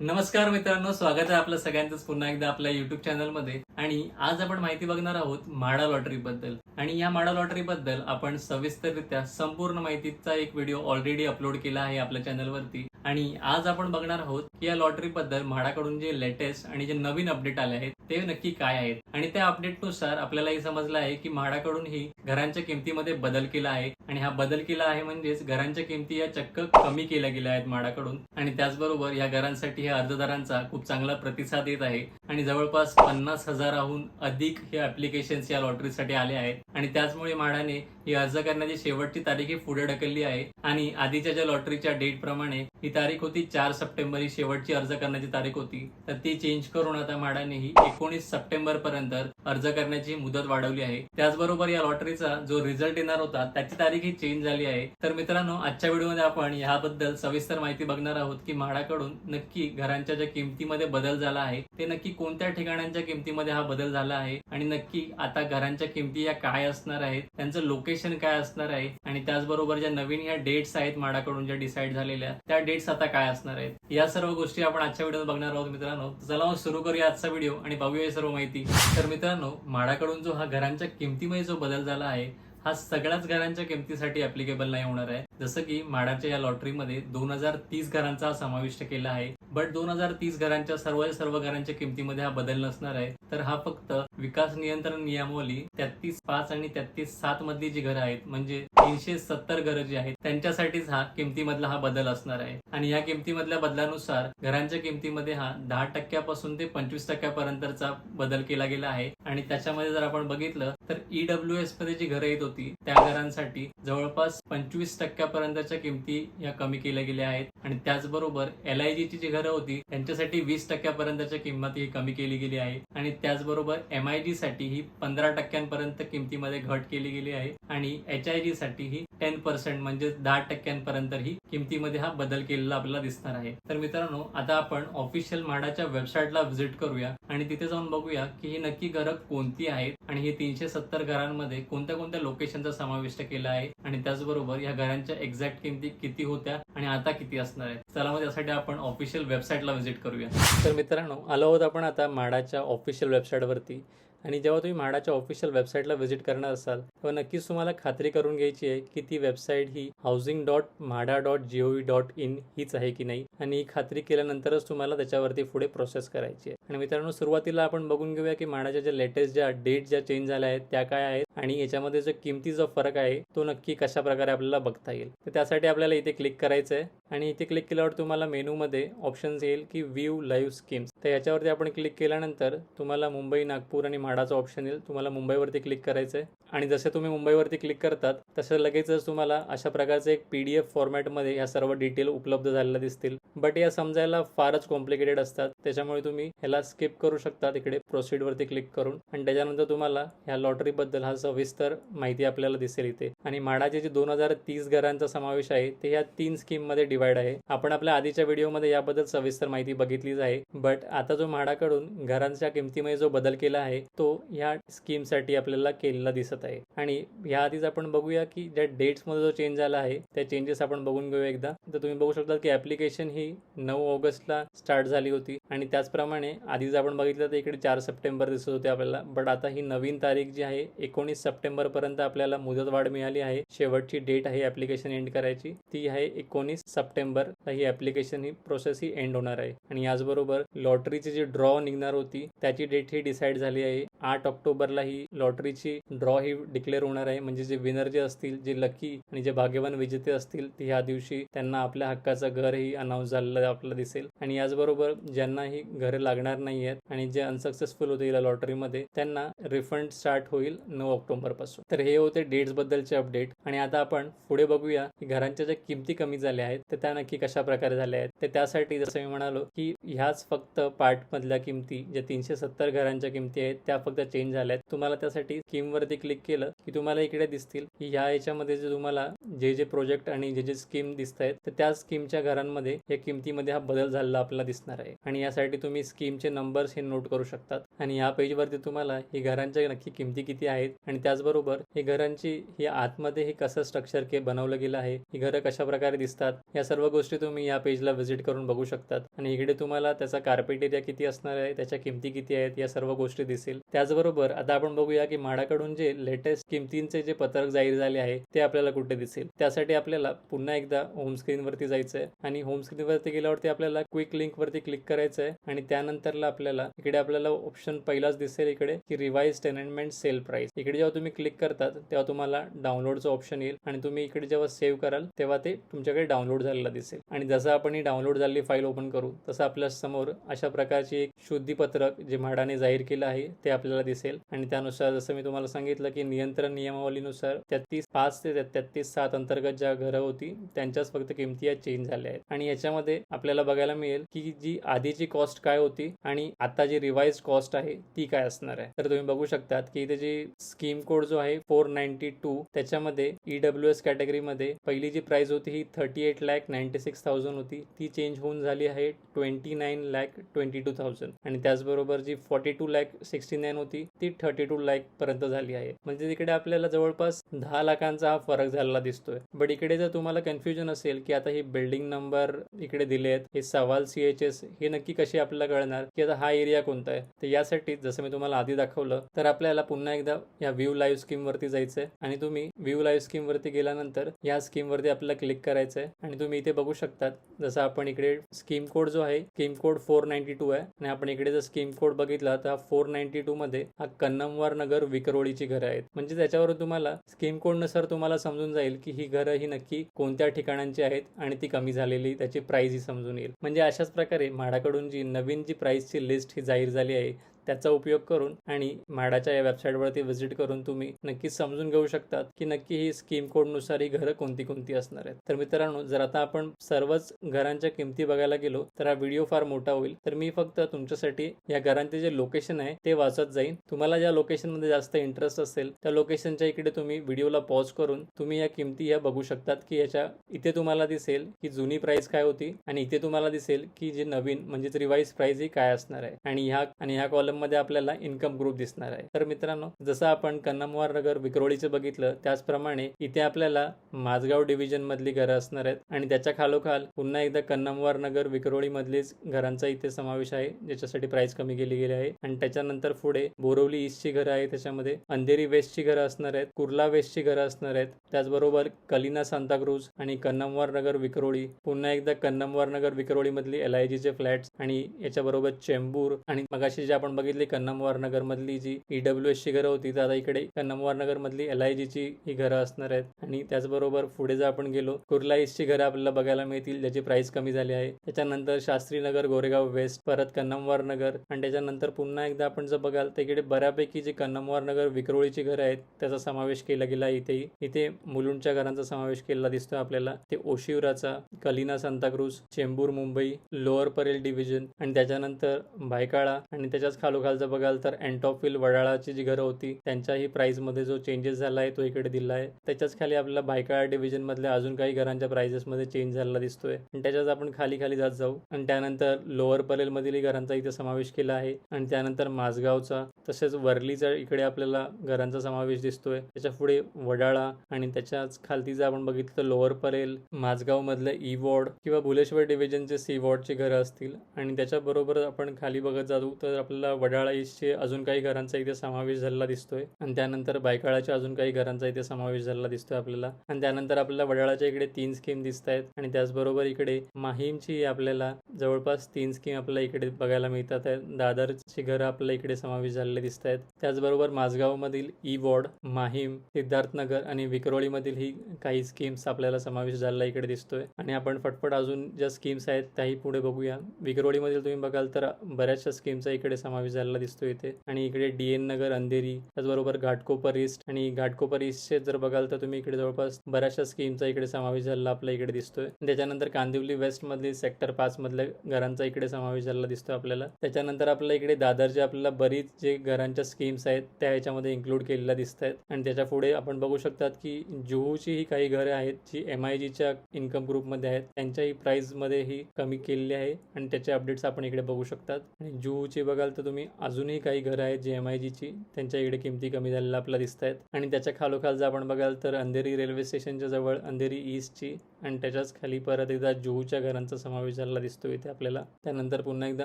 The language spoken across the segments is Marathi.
नमस्कार मित्रांनो स्वागत आहे आपलं सगळ्यांचंच पुन्हा एकदा आपल्या युट्यूब चॅनलमध्ये आणि आज आपण माहिती बघणार आहोत माडा लॉटरी बद्दल. आणि या माडा लॉटरी बद्दल आपण सविस्तररित्या संपूर्ण माहितीचा एक व्हिडिओ ऑलरेडी अपलोड केला आहे आपल्या चॅनलवरती आणि आज आपण बघणार आहोत की या लॉटरी बद्दल म्हाडाकडून जे लेटेस्ट आणि जे नवीन अपडेट आले आहेत ते नक्की काय आहेत? आणि त्या अपडेटनुसार आपल्यालाही समजलं आहे की म्हाडाकडूनही घरांच्या किमतीमध्ये बदल केला आहे. आणि हा बदल केला आहे म्हणजेच घरांच्या किमती या चक्क कमी केल्या गेल्या आहेत म्हाडाकडून. आणि त्याचबरोबर या घरांसाठी या अर्जदारांचा खूप चांगला प्रतिसाद येत आहे. आणि जवळपास पन्नास हजाराहून अधिक हे ऍप्लिकेशन्स या लॉटरीसाठी आले आहेत. आणि त्याचमुळे म्हाडाने ही अर्ज करण्याची शेवटची तारीख ही पुढे ढकलली आहे. आणि आधीच्या ज्या लॉटरीच्या डेट प्रमाणे ही तारीख होती चार सप्टेंबर ही शेवटची अर्ज करण्याची तारीख होती. तर ती चेंज करून आता म्हाडाने ही एकोणीस सप्टेंबर पर्यंत अर्ज करण्याची मुदत वाढवली आहे. त्याचबरोबर या लॉटरीचा जो रिझल्ट येणार होता त्याची तारीख ही चेंज झाली आहे. तर मित्रांनो आजच्या व्हिडिओमध्ये आपण याबद्दल सविस्तर माहिती बघणार आहोत की म्हाडाकडून नक्की घरांच्या ज्या किमतीमध्ये बदल झाला आहे ते नक्की कोणत्या ठिकाणांच्या किमतीमध्ये हा बदल झाला आहे आणि नक्की आता घरांच्या किमती या काय असणार आहेत त्यांचं लोकेशन काय असणार आहे आणि त्याचबरोबर ज्या नवीन या डेट्स आहेत म्हाडाकडून ज्या डिसाईड झालेल्या त्या डेट्स आता काय असणार आहेत. या सर्व गोष्टी आपण आजच्या व्हिडिओत बघणार आहोत मित्रांनो. चला मग सुरू करूया आजचा व्हिडिओ आणि बघूया सर्व माहिती. तर मित्रांनो माडाकडून जो हा घरांच्या किमतीमध्ये जो बदल झाला आहे हा सगळ्याच घरांच्या किमतीसाठी अप्लिकेबल नाही होणार आहे. जसं की माडाच्या या लॉटरीमध्ये दोन हजार तीस घरांचा समाविष्ट केला आहे बट दोन हजार तीस घरांच्या सर्व सर्व घरांच्या किमतीमध्ये हा बदल नसणार आहे. तर हा फक्त विकास नियंत्रण नियमावली तेहतीस पाच आणि तेहतीस सात मधली जी घरं आहेत म्हणजे तीनशे सत्तर घरं जी आहेत त्यांच्यासाठीच हा किमतीमधला हा बदल असणार आहे. आणि या किमतीमधल्या बदलानुसार घरांच्या किमतीमध्ये हा दहा टक्क्यापासून ते पंचवीस टक्क्यापर्यंतचा बदल केला गेला आहे. आणि त्याच्यामध्ये जर आपण बघितलं तर ईडब्ल्यू एसमध्ये जी घरं येत होती त्या घरांसाठी जवळपास पंचवीस टक्क्यापर्यंतच्या किमती या कमी केल्या गेल्या आहेत. आणि त्याचबरोबर एल आय ची जी घरं होती त्यांच्यासाठी वीस टक्क्यापर्यंतच्या किंमत ही कमी केली गेली आहे. आणि त्याचबरोबर एम आय जी साठी ही पंधरा टक्क्यांपर्यंत किमतीमध्ये घट केली गेली आहे. आणि एच आय जी साठी ही टेन पर्सेंट म्हणजे दहा टक्क्यांपर्यंत ही किमतीमध्ये हा बदल केलेला आपल्याला दिसणार आहे. तर मित्रांनो आता आपण ऑफिशियल म्हाडाच्या वेबसाईटला व्हिजिट करूया आणि तिथे जाऊन बघूया की ही नक्की घरं कोणती आहेत आणि हे तीनशे सत्तर घरांमध्ये कोणत्या कोणत्या लोकेशनचा समाविष्ट केला आहे. आणि त्याचबरोबर या घरांच्या एक्झॅक्ट किमती किती होत्या आणि आता किती असणार आहेत. चला मग त्यासाठी आपण ऑफिशियल वेबसाईटला व्हिजिट करूया. तर मित्रांनो आलो आहोत आपण आता म्हाडाच्या ऑफिशियल वेबसाईटवरती आणि जेव्हा तुम्ही म्हाडाच्या ऑफिशियल वेबसाईटला व्हिजिट करणार असाल तेव्हा नक्कीच तुम्हाला खात्री करून घ्यायची आहे की ती website he housing dot MHADA dot G O V dot in हीच आहे की नाही. आणि ही खात्री केल्यानंतरच तुम्हाला त्याच्यावरती पुढे प्रोसेस करायची आहे. आणि मित्रांनो सुरुवातीला आपण बघून घेऊया की म्हाडाच्या ज्या लेटेस्ट ज्या डेट ज्या चेंज झाल्या आहेत त्या काय आहेत? आणि याच्यामध्ये जो किमती जो फरक आहे तो नक्की कशा प्रकारे आपल्याला बघता येईल. तर त्यासाठी आपल्याला इथे क्लिक करायचं आहे आणि इथे क्लिक केल्यावर तुम्हाला मेनूमध्ये ऑप्शन्स येईल की व्ह्यू लाईव्ह स्कीम्स तर याच्यावरती आपण क्लिक केल्यानंतर तुम्हाला मुंबई नागपूर आणि म्हाडाचं ऑप्शन येईल. तुम्हाला मुंबईवरती क्लिक करायचं आहे आणि जसे तुम्ही मुंबईवरती क्लिक करतात तसं लगेचच तुम्हाला अशा प्रकारचं एक पी डी एफ फॉर्मॅटमध्ये ह्या सर्व डिटेल उपलब्ध झालेल्या दिसतील. बट या समजायला फारच कॉम्प्लिकेटेड असतात. त्याच्यामुळे तुम्ही ह्याला स्किप करू शकता. तिकडे प्रोसीडवरती क्लिक करून. आणि त्याच्यानंतर तुम्हाला ह्या लॉटरीबद्दल हा सविस्तर माहिती आपल्याला दिसेल इथे. आणि म्हाडाचे जे दोन हजार तीस घरांचा समावेश आहे ते ह्या तीन स्कीममध्ये डिवाइड आहे. आपण आपल्या आधीच्या व्हिडिओमध्ये याबद्दल सविस्तर माहिती बघितलीच आहे. बट आता जो म्हाडाकडून घरांच्या किमतीमध्ये जो बदल केला आहे तो ह्या स्कीमसाठी आपल्याला केलेला दिसत आहे. आणि ह्या आधीच आपण बघूया की ज्या डेट्समध्ये जो चेंज झाला आहे त्या चेंजेस आपण बघून घेऊया एकदा. तर तुम्ही बघू शकता की ऍप्लिकेशन ही नऊ ऑगस्टला स्टार्ट झाली होती. आणि त्याचप्रमाणे आधीच आपण बघितलं तर इकडे चार सप्टेंबर दिसत होते आपल्याला. बट आता ही नवीन तारीख जी आहे एकोणीस सप्टेंबर पर्यंत आपल्याला मुदतवाढ मिळाली आहे. शेवटची डेट आहे ऍप्लिकेशन एंड करायची. ती आहे एकोणीस सप्टेंबर. ही ऍप्लिकेशन ही प्रोसेस ही एंड होणार आहे. आणि याचबरोबर लॉटरीची जी ड्रॉ निघणार होती त्याची डेट ही डिसाईड झाली आहे. आठ ऑक्टोबरला ही लॉटरीची ड्रॉ ही डिक्लेअर होणार आहे. म्हणजे जे विनर जे असतील जे लकी आणि जे भाग्यवान विजेते असतील ते ह्या दिवशी त्यांना आपल्या हक्काचं घर ही अनाऊन्स झालेलं आपल्याला दिसेल. आणि याचबरोबर ज्यांना ही घरे लागणार नाही आहेत आणि जे अनसक्सेसफुल होते या लॉटरीमध्ये त्यांना रिफंड स्टार्ट होईल नऊ ऑक्टोबरपासून तर हे होते डेट्स बद्दलचे अपडेट. आणि आता आपण पुढे बघूया की घरांच्या ज्या किमती कमी झाल्या आहेत तर त्या नक्की कशा प्रकारे झाल्या आहेत. तर त्यासाठी जसं मी म्हणालो की ह्याच फक्त पार्ट मधल्या किमती ज्या तीनशे सत्तर घरांच्या किमती आहेत त्या फक्त चेंज झाल्या आहेत तुम्हाला त्यासाठी स्कीम वरती क्लिक केलं की तुम्हाला इकडे दिसतील की ह्या याच्यामध्ये जे तुम्हाला जे जे प्रोजेक्ट आणि जे जे स्कीम दिसत आहेत तर त्या स्कीमच्या घरांमध्ये या किमतीमध्ये हा बदल झालेला आपल्याला दिसणार आहे. आणि यासाठी तुम्ही स्कीमचे नंबर्स हे नोट करू शकतात. आणि या पेजवरती तुम्हाला ही घरांच्या नक्की किमती किती आहेत आणि आणि त्याचबरोबर ही घरांची ही आतमध्ये हे कसं स्ट्रक्चर के बनवलं गेलं आहे ही घरं कशा प्रकारे दिसतात या सर्व गोष्टी तुम्ही या पेजला व्हिजिट करून बघू शकतात. आणि इकडे तुम्हाला त्याचा कार्पेट एरिया किती असणार आहे त्याच्या किमती किती आहेत या सर्व गोष्टी दिसेल. त्याचबरोबर आता आपण बघूया की म्हाडाकडून जे लेटेस्ट किमतींचे जे पत्रक जाहीर झाले आहे ते आपल्याला कुठे दिसेल? त्यासाठी आपल्याला पुन्हा एकदा होमस्क्रीन वरती जायचं आहे आणि होम स्क्रीन वरती गेल्यावरती आपल्याला क्विक लिंक वरती क्लिक करायचं आहे आणि त्यानंतरला आपल्याला इकडे आपल्याला ऑप्शन पहिलाच दिसेल इकडे की रिवाइज टेनमेंट सेल प्राइस इकडे जेव्हा तुम्ही क्लिक करतात तेव्हा तुम्हाला डाउनलोडचं ऑप्शन येईल आणि तुम्ही इकडे जेव्हा सेव्ह कराल तेव्हा ते तुमच्याकडे डाउनलोड झालेला दिसेल. आणि जसं आपण ही डाउनलोड झालेली फाईल ओपन करू तसं आपल्यासमोर अशा प्रकारची एक शुद्धीपत्रक जे म्हाडाने जाहीर केलं आहे ते आपल्याला दिसेल. आणि त्यानुसार जसं मी तुम्हाला सांगितलं की नियंत्रण नियमावलीनुसार तेहतीस पाच ते तेहतीस सात अंतर्गत ज्या घरं होती त्यांच्याच फक्त किमती या चेंज झाल्या आहेत. आणि याच्यामध्ये आपल्याला बघायला मिळेल की जी आधीची कॉस्ट काय होती आणि आता जी रिवाइज कॉस्ट आहे ती काय असणार आहे. तर तुम्ही बघू शकतात की इथे जी स्कीम कोड जो आहे फोर नाईन्टी टू त्याच्यामध्ये ईडब्ल्यू एस कॅटेगरीमध्ये पहिली जी प्राइस होती ही thirty eight lakh ninety six thousand होती. ती चेंज होऊन झाली आहे twenty nine lakh twenty two thousand आणि त्याचबरोबर जी forty two lakh sixty nine होती ती थर्टी टू लॅक पर्यंत झाली आहे. म्हणजे तिकडे आपल्याला जवळपास दहा लाखांचा हा फरक झालेला दिसतोय. बट इकडे जर तुम्हाला कन्फ्युजन असेल की आता ही बिल्डिंग नंबर इकडे दिले आहेत हे सवाल सी एच एस हे नक्की कसे आपल्याला कळणार की आता हा एरिया कोणता आहे? तर यासाठी जसं मी तुम्हाला आधी दाखवलं तर आपल्याला पुन्हा एकदा या व्ह्यू लाईव्ह स्कीम वरती जायचंय. आणि तुम्ही व्ह्यू लाईव्ह स्कीम वरती गेल्यानंतर या स्कीम वरती आपल्याला क्लिक करायचंय. आणि तुम्ही इथे बघू शकतात जसं आपण इकडे स्कीम कोड जो आहे scheme code four ninety two आहे. आणि आपण इकडे जर स्कीम कोड बघितला तर फोर नाईन्टी टू मध्ये हा कन्नमवार नगर विक्रोळीची घरं आहेत. म्हणजे त्याच्यावर तुम्हाला स्कीम कोडनुसार तुम्हाला समजून जाईल की ही घरं ही नक्की कोणत्या ठिकाणांची आहेत आणि ती कमी झालेली त्याची प्राईज ही समजून येईल. म्हणजे अशाच प्रकारे म्हाडाकडून जी नवीन जी प्राईसची लिस्ट ही जाहीर झाली आहे त्याचा उपयोग करून आणि म्हाडाच्या या वेबसाईटवरती व्हिजिट करून तुम्ही नक्कीच समजून घेऊ शकतात की नक्की ही स्कीम कोडनुसार ही घरं कोणती कोणती असणार आहेत. तर मित्रांनो जर आता आपण सर्वच घरांच्या किमती बघायला गेलो तर हा व्हिडिओ फार मोठा होईल. तर मी फक्त तुमच्यासाठी या घरांचे जे लोकेशन आहे ते वाचत जाईन. तुम्हाला ज्या लोकेशनमध्ये जास्त इंटरेस्ट असेल त्या लोकेशनच्या इकडे तुम्ही व्हिडिओला पॉज करून तुम्ही या किमती ह्या बघू शकतात की याच्या इथे तुम्हाला दिसेल की जुनी प्राइस काय होती आणि इथे तुम्हाला दिसेल की जे नवीन म्हणजेच रिवाईज प्राइस ही काय असणार आहे. आणि ह्या आणि ह्या कॉलम मध्ये आपल्याला इन्कम ग्रुप दिसणार आहे. तर मित्रांनो जसं आपण कन्नमवार नगर विक्रोळीचं बघितलं त्याचप्रमाणे इथे आपल्याला माझगाव डिव्हिजन मधली घरं असणार आहेत आणि त्याच्या खालोखाल पुन्हा एकदा कन्नमवार नगर विक्रोळी मधलीच घरांचा इथे समावेश आहे ज्याच्यासाठी प्राइस कमी केली गेली आहे. आणि त्याच्यानंतर पुढे बोरवली ईस्टची घरं आहे त्याच्यामध्ये अंधेरी वेस्टची घरं असणार आहेत कुर्ला वेस्टची घरं असणार आहेत. त्याचबरोबर कलिना सांताक्रूज आणि कन्नमवार नगर विक्रोळी पुन्हा एकदा कन्नमवार नगर विक्रोळी मधली एल आय जीचे फ्लॅट्स आणि याच्याबरोबर चेंबूर आणि मगाशी जे आपण बघितली कन्नमवार नगर मधली जी ईडब्ल्यू एस ची घरं होती तर आता इकडे कन्नमवार नगर मधली एल आय जीची ही घरं असणार आहेत. आणि त्याचबरोबर पुढे जर आपण गेलो कुर्ला ईस्टची घरं आपल्याला बघायला मिळतील ज्याची प्राइस कमी झाली आहे. त्याच्यानंतर शास्त्री नगर गोरेगाव वेस्ट परत कन्नमवार नगर आणि त्याच्यानंतर पुन्हा एकदा आपण जर बघाल तर इकडे बऱ्यापैकी जे कन्नमवार नगर विक्रोळीची घरं आहेत त्याचा समावेश केला गेला इथेही इथे मुलुंडच्या घरांचा समावेश केलेला दिसतोय आपल्याला. ते ओशिवराचा कलिना सांताक्रूज चेंबूर मुंबई लोअर परेल डिव्हिजन. आणि त्याच्यानंतर भायकाळा. आणि त्याच्याच खालो जर बघाल तर अँटॉफिल वडाळाची जी घरं होती त्यांच्याही प्राइसमध्ये जो चेंजेस झाला आहे तो इकडे दिला आहे. त्याच्याच खाली आपल्याला भायकाळा डिव्हिजन मधल्या अजून काही घरांच्या प्राइजेसमध्ये चेंज झालेला दिसतोय. आणि त्याच्यात आपण खाली खाली जात जाऊ. आणि त्यानंतर लोअर परेल मधील घरांचा इथे समावेश केला आहे. आणि त्यानंतर माझगावचा तसेच वर्लीचा इकडे आपल्याला घरांचा समावेश दिसतोय. त्याच्या पुढे वडाळा आणि त्याच्याच खालती जर आपण बघितलं तर लोअर परेल माझगाव मधलं ई वॉर्ड किंवा भुलेश्वर डिव्हिजनचे सी वॉर्डची घरं असतील. आणि त्याच्याबरोबर आपण खाली बघत जाऊ तर आपल्याला वडाळा ईस्टचे अजून काही घरांचा इथे समावेश झालेला दिसतोय. आणि त्यानंतर बायकाळाच्या अजून काही घरांचा इथे समावेश झालेला दिसतोय आपल्याला. आणि त्यानंतर आपल्याला वडाळाच्या इकडे तीन स्कीम दिसत आहेत. आणि त्याचबरोबर इकडे माहीमची आपल्याला जवळपास तीन स्कीम आपल्याला इकडे बघायला मिळतात आहेत. दादरची घरं आपल्याला इकडे समावेश झालेले दिसत आहेत. त्याचबरोबर माझगाव मधील ई वॉर्ड माहीम सिद्धार्थनगर आणि विक्रोळी मधील ही काही स्कीम्स आपल्याला समावेश झालेला इकडे दिसतोय. आणि आपण फटफट अजून ज्या स्कीम्स आहेत त्याही पुढे बघूया. विक्रोळी मधील तुम्ही बघाल तर बऱ्याचशा स्कीमचा इकडे समावेश झालेला दिसतो इथे. आणि इकडे डी एन नगर अंधेरी त्याचबरोबर घाटकोपर ईस्ट. आणि घाटकोपर ईस्टचे जर बघाल तर तुम्ही इकडे जवळपास बऱ्याचशा स्कीमचा इकडे समावेश झालेला आपल्या इकडे दिसतोय. त्याच्यानंतर कांदिवली वेस्ट मधली सेक्टर पाच मधल्या घरांचा इकडे समावेश झालेला दिसतोय आपल्याला. त्याच्यानंतर आपल्याला इकडे दादरचे आपल्याला बरीच जे घरांच्या स्कीम्स आहेत त्या ह्याच्यामध्ये इन्क्लूड केलेल्या दिसत आहेत आणि त्याच्या पुढे आपण बघू शकतात की जुहूची ही काही घरे आहेत जी एम आय जीच्या इन्कम ग्रुपमध्ये आहेत. त्यांच्याही प्राइसमध्ये ही कमी केलेली आहे. आणि त्याचे अपडेट्स आपण इकडे बघू शकतात. आणि जुहूची बघाल तर तुम्ही तुम्ही अजूनही काही घरं आहेत जी एम आय जीची त्यांच्या इकडे किमती कमी झालेल्या आपल्याला दिसत आहेत आणि त्याच्या खालोखाल जर आपण बघाल तर अंधेरी रेल्वे स्टेशनच्या जवळ अंधेरी ईस्टची आणि त्याच्याच खाली परत एकदा जुहूच्या घरांचा समावेश झालेला दिसतो इथे आपल्याला. त्यानंतर पुन्हा एकदा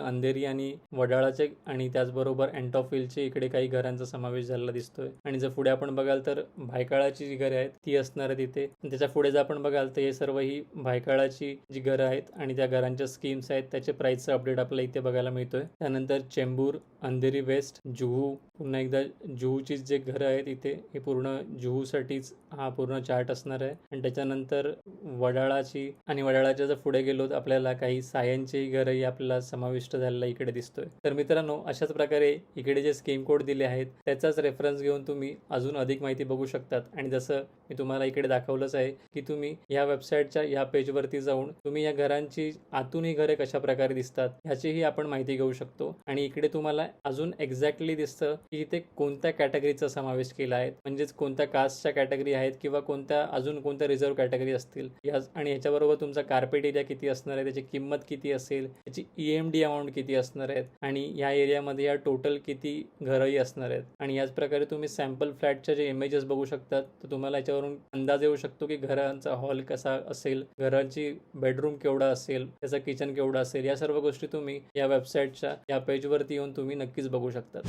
अंधेरी आणि वडाळाचे आणि त्याचबरोबर अँटॉफिलचे इकडे काही घरांचा समावेश झालेला दिसतोय. आणि जर पुढे आपण बघाल तर भायकाळाची जी घरे आहेत ती असणार आहेत इथे. त्याच्या पुढे जर आपण बघाल तर हे सर्व ही भायकाळाची जी घरं आहेत आणि त्या घरांच्या स्कीम्स आहेत त्याचे प्राईसचं अपडेट आपल्याला इथे बघायला मिळतोय. त्यानंतर चेंबूर अंधेरी वेस्ट जुहू. पुन्हा एकदा जुहूची जे घरं आहेत इथे हे पूर्ण जुहूसाठीच हा पूर्ण चार्ट असणार आहे. आणि त्याच्यानंतर वडाळाची आणि वडाळाच्या जर पुढे गेलो तर आपल्याला काही सायनची घरंही आपल्याला समाविष्ट झालेला इकडे दिसतोय. तर मित्रांनो अशाच प्रकारे इकडे जे स्कीम कोड दिले आहेत त्याचाच रेफरन्स घेऊन तुम्ही अजून अधिक माहिती बघू शकतात. आणि जसं मी तुम्हाला इकडे दाखवलंच आहे की तुम्ही या वेबसाईटच्या या पेजवरती जाऊन तुम्ही या घरांची आतूनही घरे कशा प्रकारे दिसतात ह्याचीही आपण माहिती घेऊ शकतो. आणि इकडे तुम्हाला अजून एक्झॅक्टली दिसतं की इथे कोणत्या कॅटेगरीचा समावेश केला आहे. म्हणजेच कोणत्या कास्टच्या कॅटेगरी आहेत किंवा कोणत्या अजून कोणत्या रिझर्व्ह कॅटेगरी असतील. या आणि ह्याच्याबरोबर तुमचा कार्पेट एरिया किती असणार आहे त्याची किंमत किती असेल त्याची ई एम डी अमाऊंट किती असणार आहेत आणि या एरियामध्ये या टोटल किती घरंही असणार आहेत. आणि याच प्रकारे तुम्ही सॅम्पल फ्लॅटच्या जे इमेजेस बघू शकतात तर तुम्हाला याच्यावरून अंदाज येऊ शकतो की घरांचा हॉल कसा असेल घरांची बेडरूम केवढा असेल त्याचं किचन केवढं असेल या सर्व गोष्टी तुम्ही या वेबसाईटच्या या पेजवरती येऊन तुम्ही नक्कीच बघू शकता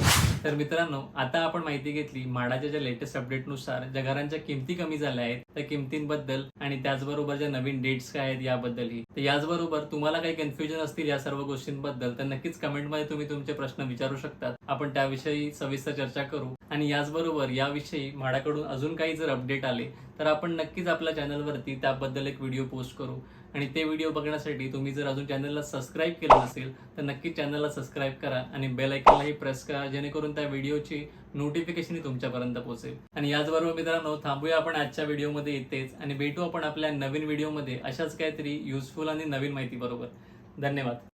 तर मित्रांनो आता आपण माहिती घेतली माडाच्या ज्या लेटेस्ट अपडेटनुसार ज्या घरांच्या किमती कमी झाल्या आहेत त्या किमतींबद्दल आणि त्याचबरोबर ज्या नवीन डेट्स काय आहेत याबद्दलही. तर याचबरोबर तुम्हाला काही कन्फ्युजन असतील या सर्व गोष्टींबद्दल तर नक्कीच कमेंटमध्ये तुम्ही तुमचे प्रश्न विचारू शकतात. आपण त्याविषयी सविस्तर चर्चा करू. आणि याचबरोबर याविषयी म्हाडाकडून अजून काही जर अपडेट आले तर आपण नक्कीच आपल्या चॅनलवरती त्याबद्दल एक व्हिडिओ पोस्ट करू. आणि ते व्हिडिओ बघण्यासाठी तुम्ही जर अजून चॅनलला सबस्क्राईब केलं नसेल तर नक्कीच चॅनलला सबस्क्राईब करा आणि बेल आयकॉनलाही प्रेस करा जेणेकरून त्या व्हिडिओची नोटिफिकेशन तुमच्यापर्यंत पोहोचेल. आणि याचबरोबर मित्रांनो थांबूया आपण आजच्या व्हिडिओमध्ये येतेच आणि भेटू आपण आपल्या नवीन व्हिडिओमध्ये अशाच काहीतरी युजफुल आणि नवीन माहिती बरोबर धन्यवाद.